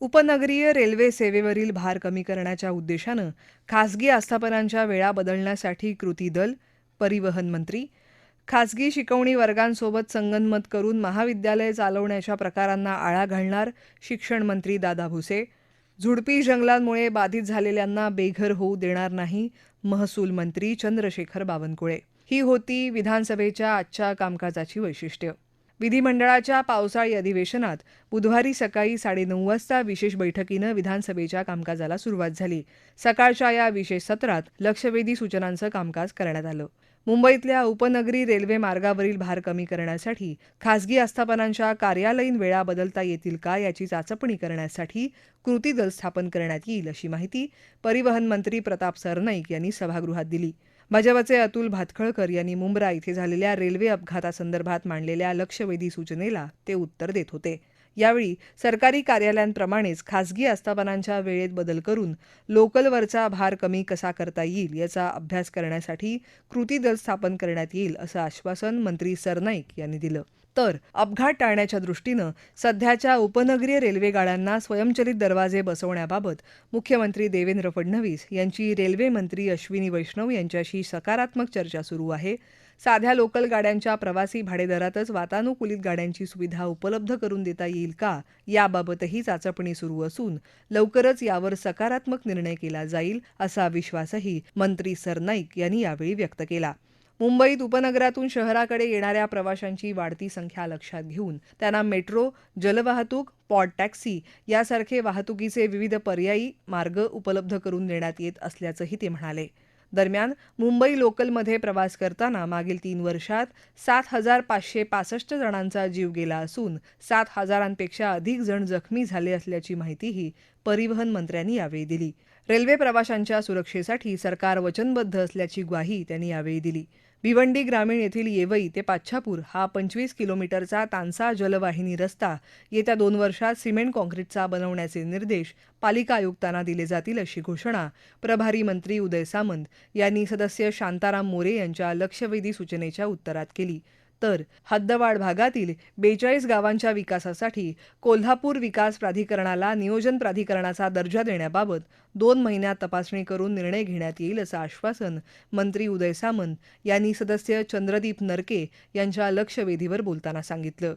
उपनगरीय रेल्वे सेवेवरील भार कमी करण्याच्या उद्देशानं खासगी आस्थापनांच्या वेळा बदलण्यासाठी कृती दल परिवहन मंत्री खासगी शिकवणी वर्गांसोबत संगनमत करून महाविद्यालय चालवण्याच्या प्रकारांना आळा घालणार शिक्षण मंत्री दादा भुसे झुडपी जंगलांमुळे बाधित झालेल्यांना बेघर होऊ देणार नाही महसूल मंत्री चंद्रशेखर बावनकुळे. ही होती विधानसभेच्या आजच्या कामकाजाची वैशिष्ट्य. विधिमंडळाच्या पावसाळी अधिवेशनात बुधवारी सकाळी साडेनऊ वाजता विशेष बैठकीनं विधानसभेच्या कामकाजाला सुरुवात झाली. सकाळच्या या विशेष सत्रात लक्षवेधी सूचनांचं कामकाज करण्यात आलं. मुंबईतल्या उपनगरी रेल्वे मार्गावरील भार कमी करण्यासाठी खासगी आस्थापनांच्या कार्यालयीन वेळा बदलता येतील का याची चाचपणी करण्यासाठी कृती दल स्थापन करण्यात येईल अशी माहिती परिवहन मंत्री प्रताप सरनाईक यांनी सभागृहात दिली. भाजपाचे अतुल भातखळकर यांनी मुंब्रा इथे झालेल्या रेल्वे अपघातासंदर्भात मांडलेल्या लक्षवेधी सूचनेला ते उत्तर देत होते. यावेळी सरकारी कार्यालयांप्रमाणेच खासगी आस्थापनांच्या वेळेत बदल करून लोकलवरचा भार कमी कसा करता येईल याचा अभ्यास करण्यासाठी कृती दल स्थापन करण्यात येईल असं आश्वासन मंत्री सरनाईक यांनी दिलं. तर अपघात टाळण्याच्या दृष्टीनं सध्याच्या उपनगरीय रेल्वेगाड्यांना स्वयंचलित दरवाजे बसवण्याबाबत मुख्यमंत्री देवेंद्र फडणवीस यांची रेल्वे मंत्री अश्विनी वैष्णव यांच्याशी सकारात्मक चर्चा सुरू आहे. साध्या लोकल गाड्यांच्या प्रवासी भाडेदरातच वातानुकूलित गाड्यांची सुविधा उपलब्ध करून देता येईल का? याबाबतही चाचपणी सुरू असून लवकरच यावर सकारात्मक निर्णय केला जाईल असा विश्वासही मंत्री सरनाईक यांनी यावेळी व्यक्त केला. मुंबईत उपनगरातून शहराकडे येणाऱ्या प्रवाशांची वाढती संख्या लक्षात घेऊन त्यांना मेट्रो जलवाहतूक पॉड टॅक्सी यासारखे वाहतुकीचे विविध पर्यायी मार्ग उपलब्ध करून देण्यात येत असल्याचंही ते म्हणाले. दरम्यान मुंबई लोकलमध्ये प्रवास करताना मागील तीन वर्षात सात हजार पाचशे पासष्ट जणांचा जीव गेला असून सात हजारांपेक्षा अधिक जण जखमी झाले असल्याची माहितीही परिवहन मंत्र्यांनी यावेळी दिली. रेल्वे प्रवाशांच्या सुरक्षेसाठी सरकार वचनबद्ध असल्याची ग्वाही त्यांनी यावेळी दिली. भिवंडी ग्रामीण येथील येवई ते पाच्छापूर हा पंचवीस किलोमीटरचा तांसा जलवाहिनी रस्ता येत्या दोन वर्षात सिमेंट काँक्रीटचा बनवण्याचे निर्देश पालिका आयुक्तांना दिले जातील अशी घोषणा प्रभारी मंत्री उदय सामंत यांनी सदस्य शांताराम मोरे यांच्या लक्षवेधी सूचनेच्या उत्तरात केली. तर हद्दवाढ भागातील बेचाळीस गावांच्या विकासासाठी कोल्हापूर विकास प्राधिकरणाला नियोजन प्राधिकरणाचा दर्जा देण्याबाबत दोन महिन्यात तपासणी करून निर्णय घेण्यात येईल असं आश्वासन मंत्री उदय सामंत यांनी सदस्य चंद्रदीप नरके यांच्या लक्षवेधीवर बोलताना सांगितलं.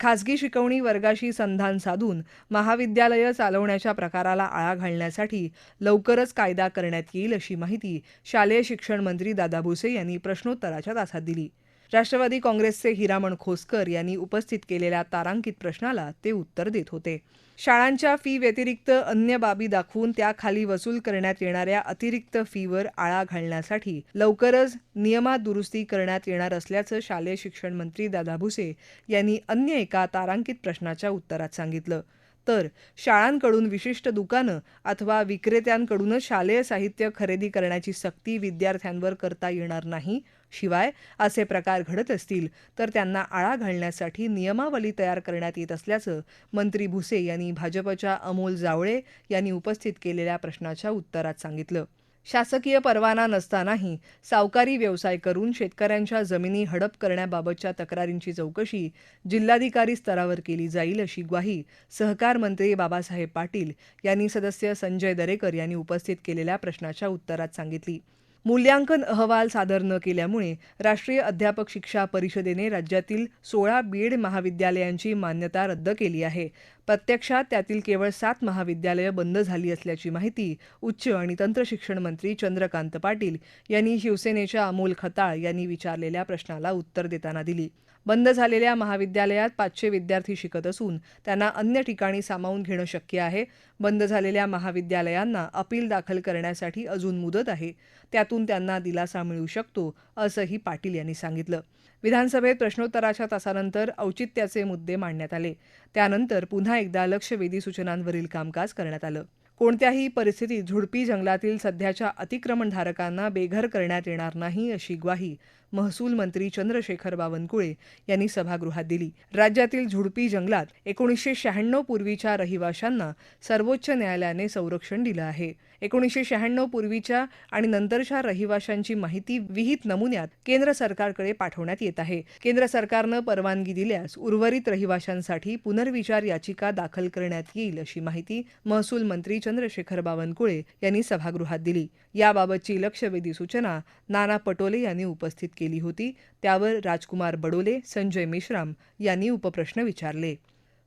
खासगी शिकवणी वर्गाशी संधान साधून महाविद्यालयं चालवण्याच्या प्रकाराला आळा घालण्यासाठी लवकरच कायदा करण्यात येईल अशी माहिती शालेय शिक्षण मंत्री दादा भुसे यांनी प्रश्नोत्तराच्या तासात दिली. राष्ट्रवादी काँग्रेसचे हिरामण खोसकर यांनी उपस्थित केलेल्या तारांकित प्रश्नाला ते उत्तर देत होते. शाळांच्या फी व्यतिरिक्त अन्य बाबी दाखवून त्याखाली वसूल करण्यात येणाऱ्या अतिरिक्त फीवर आळा घालण्यासाठी लवकरच नियमात दुरुस्ती करण्यात येणार असल्याचं शालेय शिक्षण मंत्री दादा भुसे यांनी अन्य एका तारांकित प्रश्नाच्या उत्तरात सांगितलं. तर शाळांकडून विशिष्ट दुकानं अथवा विक्रेत्यांकडूनच शालेय साहित्य खरेदी करण्याची सक्ती विद्यार्थ्यांवर करता येणार नाही? शिवाय असे प्रकार घडत असतील तर त्यांना आळा घालण्यासाठी नियमावली तयार करण्यात येत असल्याचं मंत्री भुसे यांनी भाजपच्या अमोल जावळे यांनी उपस्थित केलेल्या प्रश्नाच्या उत्तरात सांगितलं. शासकीय परवाना नसतानाही सावकारी व्यवसाय करून शेतकऱ्यांच्या जमिनी हडप करण्याबाबतच्या तक्रारींची चौकशी जिल्हाधिकारी स्तरावर केली जाईल अशी ग्वाही सहकार मंत्री बाबासाहेब पाटील यांनी सदस्य संजय दरेकर यांनी उपस्थित केलेल्या प्रश्नाच्या उत्तरात सांगितली. मूल्यांकन अहवाल सादर न केल्यामुळे राष्ट्रीय अध्यापक शिक्षा परिषदेने राज्यातील सोळा बीएड महाविद्यालयांची मान्यता रद्द केली आहे. प्रत्यक्षात त्यातील केवळ सात महाविद्यालयं बंद झाली असल्याची माहिती उच्च आणि तंत्रशिक्षण मंत्री चंद्रकांत पाटील यांनी शिवसेनेच्या अमोल खताळ यांनी विचारलेल्या प्रश्नाला उत्तर देताना दिली. बंद झालेल्या महाविद्यालयात पाचशे विद्यार्थी शिकत असून त्यांना अन्य ठिकाणी सामावून घेणं शक्य आहे. बंद झालेल्या महाविद्यालयांना अपील दाखल करण्यासाठी अजून मुदत आहे. त्यातून त्यांना दिलासा मिळू शकतो असंही पाटील यांनी सांगितलं. विधानसभेत प्रश्नोत्तराच्या तासानंतर औचित्याचे मुद्दे मांडण्यात आले. त्यानंतर पुन्हा एकदा लक्षवेधी सूचनांवरील कामकाज करण्यात आलं. कोणत्याही परिस्थितीत झुडपी जंगलातील सध्याच्या अतिक्रमणधारकांना बेघर करण्यात येणार नाही अशी ग्वाही महसूल मंत्री चंद्रशेखर बावनकुळे यांनी सभागृहात दिली. राज्यातील झुडपी जंगलात एकोणीसशे शहाण्णव पूर्वीच्या रहिवाशांना सर्वोच्च न्यायालयाने संरक्षण दिलं आहे. एकोणीसशे शहाण्णव पूर्वीच्या आणि नंतरच्या रहिवाशांची माहिती विहित नमुन्यात केंद्र सरकारकडे पाठवण्यात येत आहे. केंद्र सरकारनं परवानगी दिल्यास उर्वरित रहिवाशांसाठी पुनर्विचार याचिका दाखल करण्यात येईल अशी माहिती महसूल मंत्री चंद्रशेखर बावनकुळे यांनी सभागृहात दिली. याबाबतची लक्षवेधी सूचना नाना पटोले यांनी उपस्थित केली होती. त्यावर राजकुमार बडोले संजय मेश्राम यांनी उपप्रश्न विचारले.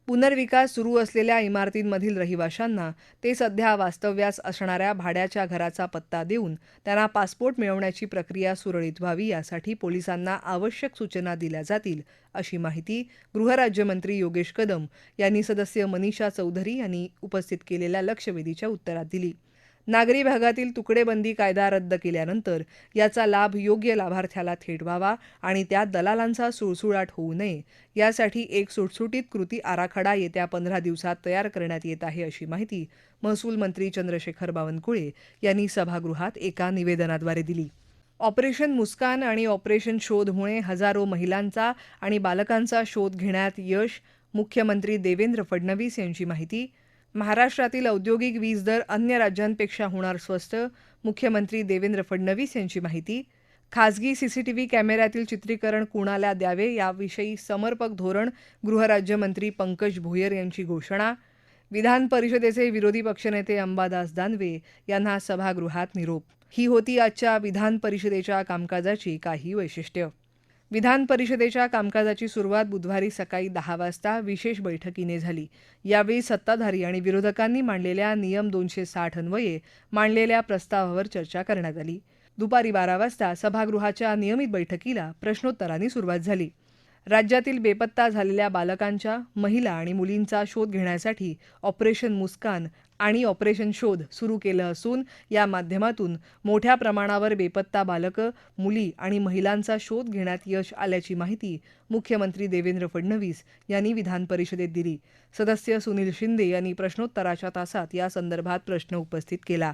पुनर्विकास सुरू असलेल्या इमारतींमधील रहिवाशांना ते सध्या वास्तव्यास असणाऱ्या भाड्याच्या घराचा पत्ता देऊन त्यांना पासपोर्ट मिळवण्याची प्रक्रिया सुरळीत व्हावी यासाठी पोलिसांना आवश्यक सूचना दिल्या जातील अशी माहिती गृहराज्यमंत्री योगेश कदम यांनी सदस्य मनीषा चौधरी यांनी उपस्थित केलेल्या लक्षवेधीच्या उत्तरात दिली. नागरी भागातील तुकडेबंदी कायदा रद्द केल्यानंतर याचा लाभ योग्य लाभार्थ्याला थेट व्हावा आणि त्यात दलालांचा सुळसुळाट होऊ नये. यासाठी एक सुटसुटीत कृती आराखडा येत्या पंधरा दिवसात तयार करण्यात येत आहे अशी माहिती महसूल मंत्री चंद्रशेखर बावनकुळे यांनी सभागृहात एका निवेदनाद्वारे दिली. ऑपरेशन मुस्कान आणि ऑपरेशन शोधमुळे हजारो महिलांचा आणि बालकांचा शोध घेण्यात यश मुख्यमंत्री देवेंद्र फडणवीस यांची माहिती महाराष्ट्रातील औद्योगिक वीज दर अन्य राज्यांपेक्षा होणार स्वस्त मुख्यमंत्री देवेंद्र फडणवीस यांची माहिती. खासगी सीसीटीव्ही कॅमेऱ्यातील चित्रीकरण कुणाला द्यावे याविषयी समर्पक धोरण गृहराज्यमंत्री पंकज भोयर यांची घोषणा. विधान परिषदेचे विरोधी पक्षनेते अंबादास दानवे यांना सभागृहात निरोप. ही होती आजच्या विधान परिषदेच्या कामकाजाची काही वैशिष्ट्य. विधान परिषदेच्या कामकाजाची सुरुवात बुधवारी सकाळी दहा वाजता विशेष बैठकीने झाली. यावेळी सत्ताधारी आणि विरोधकांनी मांडलेल्या नियम दोनशे साठ अन्वये मांडलेल्या प्रस्तावावर चर्चा करण्यात आली. दुपारी बारा वाजता सभागृहाच्या नियमित बैठकीला प्रश्नोत्तरांनी सुरुवात झाली. राज्यातील बेपत्ता झालेल्या बालकांच्या महिला आणि मुलींचा शोध घेण्यासाठी ऑपरेशन मुस्कान आणि ऑपरेशन शोध सुरू केलं असून या माध्यमातून मोठ्या प्रमाणावर बेपत्ता बालकं मुली आणि महिलांचा शोध घेण्यात यश आल्याची माहिती मुख्यमंत्री देवेंद्र फडणवीस यांनी विधान परिषदेत दिली. सदस्य सुनील शिंदे यांनी प्रश्नोत्तराच्या तासात या संदर्भात प्रश्न उपस्थित केला.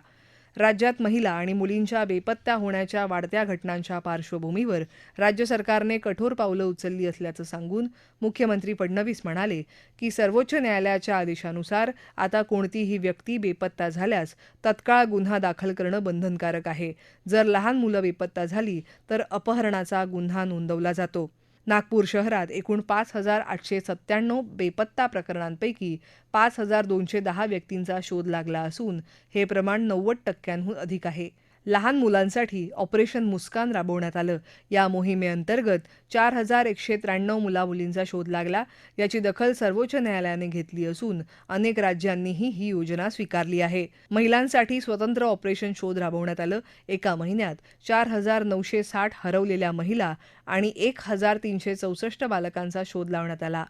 राज्यात महिला आणि मुलींच्या बेपत्ता होण्याच्या वाढत्या घटनांच्या पार्श्वभूमीवर राज्य सरकारने कठोर पावलं उचलली असल्याचं सांगून मुख्यमंत्री फडणवीस म्हणाले की सर्वोच्च न्यायालयाच्या आदेशानुसार आता कोणतीही व्यक्ती बेपत्ता झाल्यास तत्काळ गुन्हा दाखल करणं बंधनकारक आहे. जर लहान मुलं बेपत्ता झाली तर अपहरणाचा गुन्हा नोंदवला जातो. नागपूर शहरात एकूण पाच हजार आठशे सत्त्याण्णव बेपत्ता प्रकरणांपैकी पाच हजार दोनशे दहा व्यक्तींचा शोध लागला असून हे प्रमाण नव्वद टक्क्यांहून अधिक आहे. लहान मुलांसाठी ऑपरेशन मुस्कान राबवण्यात आलं. या मोहिमेअंतर्गत चार हजार एकशे त्र्याण्णव मुलामुलींचा शोध लागला. याची दखल सर्वोच्च न्यायालयाने घेतली असून अनेक राज्यांनीही ही योजना स्वीकारली आहे. महिलांसाठी स्वतंत्र ऑपरेशन शोध राबवण्यात आलं. एका महिन्यात चार हजार नऊशे साठ हरवलेल्या महिला आणि एक हजार तीनशे चौसष्ट बालकांचा शोध लावण्यात आला.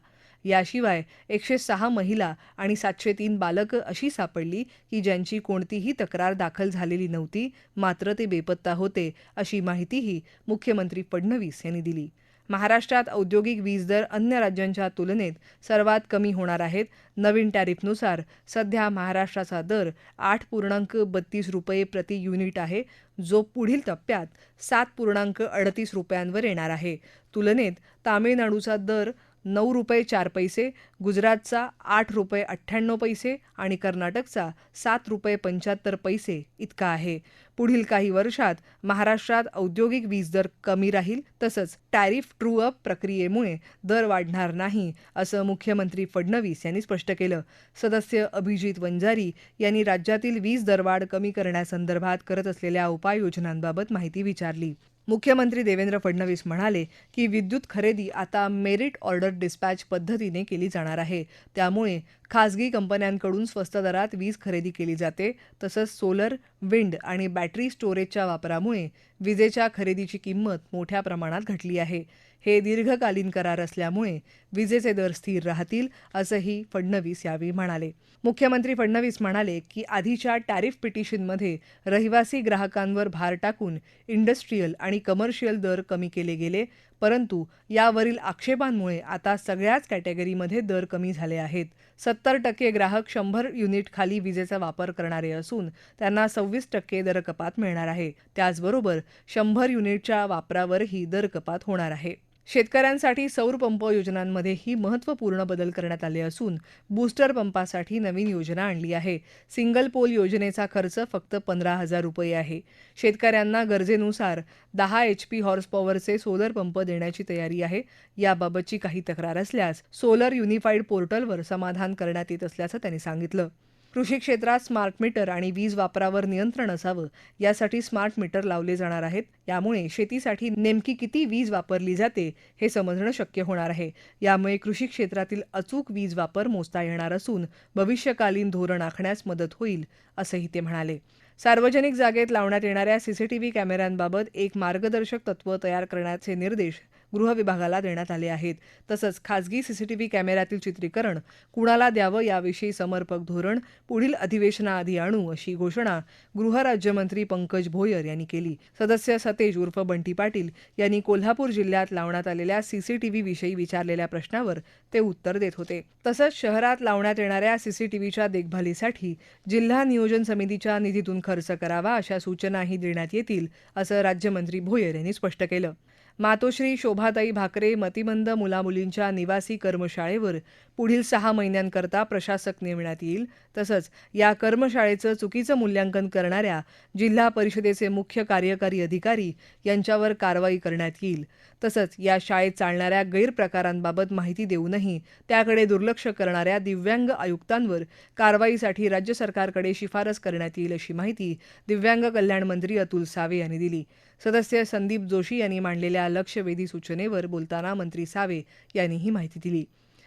याशिवाय एकशे सहा महिला आणि सातशे तीन बालकं अशी सापडली की ज्यांची कोणतीही तक्रार दाखल झालेली नव्हती मात्र ते बेपत्ता होते अशी माहितीही मुख्यमंत्री फडणवीस यांनी दिली. महाराष्ट्रात औद्योगिक वीज दर अन्य राज्यांच्या तुलनेत सर्वात कमी होणार आहेत. नवीन टॅरिफनुसार सध्या महाराष्ट्राचा दर आठ पूर्णांक बत्तीस रुपये प्रति युनिट आहे जो पुढील टप्प्यात सात पूर्णांक अडतीस रुपयांवर येणार आहे. तुलनेत तामिळनाडूचा दर नऊ रुपये चार पैसे गुजरातचा आठ रुपये अठ्ठ्याण्णव पैसे आणि कर्नाटकचा सात रुपये पंच्याहत्तर पैसे इतका आहे. पुढील काही वर्षात महाराष्ट्रात औद्योगिक वीज दर कमी राहील तसंच टॅरिफ ट्रू अप प्रक्रियेमुळे दर वाढणार नाही असं मुख्यमंत्री फडणवीस यांनी स्पष्ट केलं. सदस्य अभिजित वंजारी यांनी राज्यातील वीज दरवाढ कमी करण्यासंदर्भात करत असलेल्या उपाययोजनांबाबत माहिती विचारली. मुख्यमंत्री देवेंद्र फडणवीस म्हणाले की विद्युत खरेदी आता मेरिट ऑर्डर डिस्पॅच पद्धतीने केली जाणार आहे. त्यामुळे खासगी कंपन्यांकडून स्वस्त दरात वीज खरेदी केली जाते. तसंच सोलर विंड आणि बॅटरी स्टोरेजच्या वापरामुळे विजेच्या खरेदीची किंमत मोठ्या प्रमाणात घटली आहे. हे दीर्घकालीन करार असल्यामुळे विजेचे दर स्थिर राहतील असंही फडणवीस यावेळी म्हणाले. मुख्यमंत्री फडणवीस म्हणाले की आधीच्या टॅरिफ पिटिशनमध्ये रहिवासी ग्राहकांवर भार टाकून इंडस्ट्रीयल आणि कमर्शियल दर कमी केले गेले. परंतु यावरील आक्षेपांमुळे आता सगळ्याच कॅटेगरीमध्ये दर कमी झाले आहेत. सत्तर टक्के ग्राहक शंभर युनिट खाली विजेचा वापर करणारे असून त्यांना सव्वीस टक्के दरकपात मिळणार आहे. त्याचबरोबर शंभर युनिटच्या वापरावरही दरकपात होणार आहे. शेतकऱ्यांसाठी सौर पंप योजनांमध्येही महत्त्वपूर्ण बदल करण्यात आले असून बूस्टर पंपासाठी नवीन योजना आणली आहे. सिंगल पोल योजनेचा खर्च फक्त पंधरा हजार रुपये आहे. शेतकऱ्यांना गरजेनुसार दहा एच पी हॉर्स पॉवरचे सोलर पंप देण्याची तयारी आहे. याबाबतची काही तक्रार असल्यास सोलर युनिफाईड पोर्टलवर समाधान करण्यात येत असल्याचं त्यांनी सांगितलं. कृषी क्षेत्रात स्मार्ट मीटर आणि वीज वापरावर नियंत्रण असावं यासाठी स्मार्ट मीटर लावले जाणार आहेत. यामुळे शेतीसाठी नेमकी किती वीज वापरली जाते हे समजणं शक्य होणार आहे. यामुळे कृषी क्षेत्रातील अचूक वीज वापर मोजता येणार असून भविष्यकालीन धोरण आखण्यास मदत होईल असंही ते म्हणाले. सार्वजनिक जागेत लावण्यात येणाऱ्या सीसीटीव्ही कॅमेऱ्यांबाबत एक मार्गदर्शक तत्व तयार करण्याचे निर्देश गृह विभागाला देण्यात आले आहेत. तसंच खासगी सीसीटीव्ही कॅमेऱ्यातील चित्रीकरण कुणाला द्यावं याविषयी समर्पक धोरण पुढील अधिवेशनाआधी आणू अशी घोषणा गृहराज्यमंत्री पंकज भोयर यांनी केली. सदस्य सतेज उर्फ बंटी पाटील यांनी कोल्हापूर जिल्ह्यात लावण्यात आलेल्या सीसीटीव्ही विषयी विचारलेल्या प्रश्नावर ते उत्तर देत होते. तसंच शहरात लावण्यात येणाऱ्या सीसीटीव्हीच्या देखभालीसाठी जिल्हा नियोजन समितीच्या निधीतून खर्च करावा अशा सूचनाही देण्यात येतील असं राज्यमंत्री भोयर यांनी स्पष्ट केलं. मातोश्री शोभाताई भाकरे मतिमंद मुलामुलींच्या निवासी कर्मशाळेवर पुढील सहा महिन्यांकरता प्रशासक नेमण्यात येईल. तसंच या कर्मशाळेचं चुकीचं मूल्यांकन करणाऱ्या जिल्हा परिषदेचे मुख्य कार्यकारी अधिकारी यांच्यावर कारवाई करण्यात येईल. तसंच या शाळेत चालणाऱ्या गैरप्रकारांबाबत माहिती देऊनही त्याकडे दुर्लक्ष करणाऱ्या दिव्यांग आयुक्तांवर कारवाईसाठी राज्य सरकारकडे शिफारस करण्यात येईल अशी माहिती दिव्यांग कल्याण मंत्री अतुल सावे यांनी दिली. सदस्य संदीप जोशी यांनी मांडलेल्या लक्षवेधी सूचनेवर बोलताना मंत्री सावे यांनी ही माहिती दिली.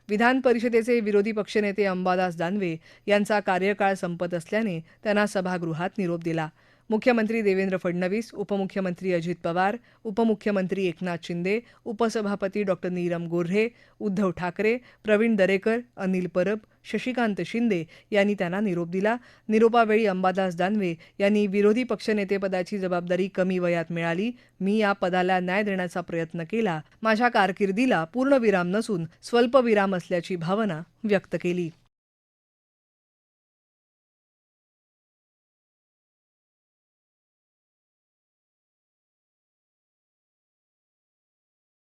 विधान परिषदेचे विरोधी पक्षनेते अंबादास दानवे यांचा कार्यकाळ संपत असल्याने त्यांना सभागृहात निरोप दिला. मुख्यमंत्री देवेंद्र फडणवीस उपमुख्यमंत्री अजित पवार उपमुख्यमंत्री एकनाथ शिंदे उपसभापती डॉक्टर नीरम गोऱ्हे उद्धव ठाकरे प्रवीण दरेकर अनिल परब शशिकांत शिंदे यांनी त्यांना निरोप दिला. निरोपावेळी अंबादास दानवे यांनी विरोधी पक्षनेतेपदाची जबाबदारी कमी वयात मिळाली. मी या पदाला न्याय देण्याचा प्रयत्न केला. माझ्या कारकिर्दीला पूर्णविराम नसून स्वल्पविराम असल्याची भावना व्यक्त केली.